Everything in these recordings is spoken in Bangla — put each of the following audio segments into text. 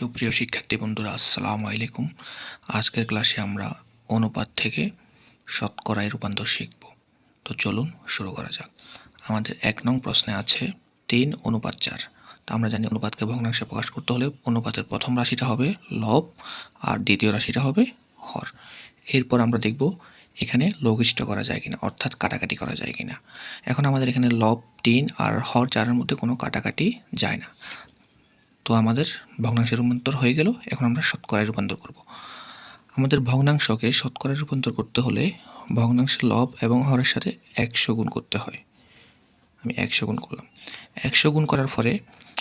সুপ্রিয় শিক্ষার্থী বন্ধুরা, আসসালামু আলাইকুম। আজকের ক্লাসে আমরা অনুপাত থেকে শতকরায় রূপান্তর শিখব। তো চলুন শুরু করা যাক। আমাদের এক নং প্রশ্নে আছে তিন অনুপাত চার। তো আমরা জানি অনুপাতকে ভগ্নাংশে প্রকাশ করতে হলে অনুপাতের প্রথম রাশিটা হবে লব আর দ্বিতীয় রাশিটা হবে হর। এরপর আমরা দেখব এখানে লঘিষ্ঠ করা যায় কিনা, অর্থাৎ কাটাকাটি করা যায় কিনা। এখন আমাদের এখানে লব, তিন আর হর চারের মধ্যে কোনো কাটাকাটি যায় না। তো আমাদের ভগ্নাংশে রূপান্তর হয়ে গেল। এখন আমরা শতকরায় রূপান্তর করব। আমাদের ভগ্নাংশকে শতকরায় রূপান্তর করতে হলে ভগ্নাংশের লব এবং হরের সাথে একশো গুণ করতে হয়। আমি একশো গুণ করলাম। একশো গুণ করার পরে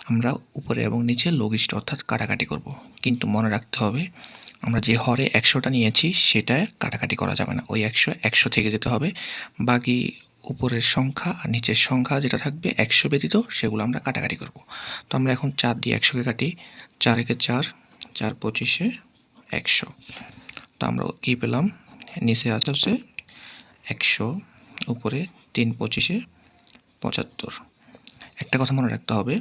আমরা উপরে এবং নিচে লঘিষ্ঠ অর্থাৎ কাটাকাটি করব। কিন্তু মনে রাখতে হবে, আমরা যে হরে একশোটা নিয়েছি সেটা কাটাকাটি করা যাবে না। ওই একশো একশো থেকে যেতে হবে। বাকি উপরের সংখ্যা আর নিচের সংখ্যা যেটা থাকবে একশো ব্যতীত, সেগুলো আমরা কাটাকাটি করব। তো আমরা এখন চার দিয়ে একশোকে কাটি চার একে চার চার পঁচিশে একশো। তো আমরা কী পেলাম? নিচে আছে হচ্ছে একশো, উপরে তিন পঁচিশে পঁচাত্তর। একটা কথা মনে রাখতে হবে,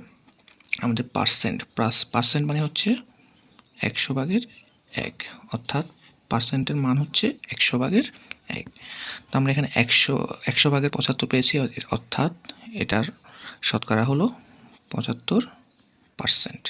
আমাদের পার্সেন্ট, প্লাস পার্সেন্ট মানে হচ্ছে একশো ভাগের এক, অর্থাৎ পার্সেন্টের মান হচ্ছে একশো ভাগের এক। তো আমরা এখানে একশো একশো ভাগের পঁচাত্তর পেয়েছি অর্থাৎ এটার শতকরা হলো পঁচাত্তর পার্সেন্ট